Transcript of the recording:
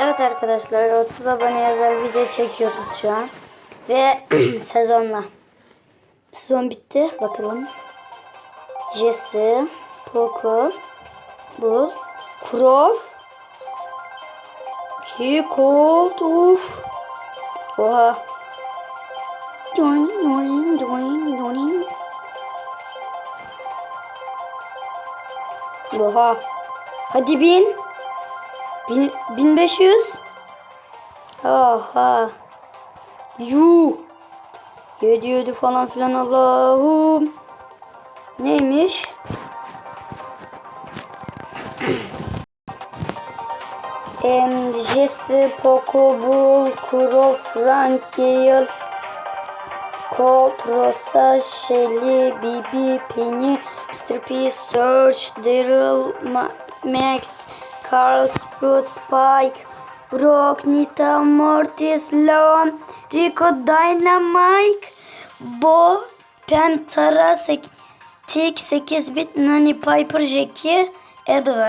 Evet arkadaşlar 30 abone özel video çekiyoruz şu an. Ve sezonla. Sezon bitti. Bakalım. Jesse, Poco, bu, Crow, Ki Cold, uf. Oha. Join, join, join, join. Oha. Hadi bin. Bin, 1500. Oha. Yuh. 7 7 falan filan Allah'ım. Neymiş? Em, Jesse, Poco, Bull, Kuro, Frank, Gale, Colt, Rosa, Shelly, Bibi, Penny, Mr. P, Search, Daryl, Ma- Max, Carl, Sprout, Spike, Brock, Nita, Mortis, Leon, Rico, Dynamite, Bo, Pantera, Sek- Tick, 8 bit, Nani, Piper, Jackie, Edgar.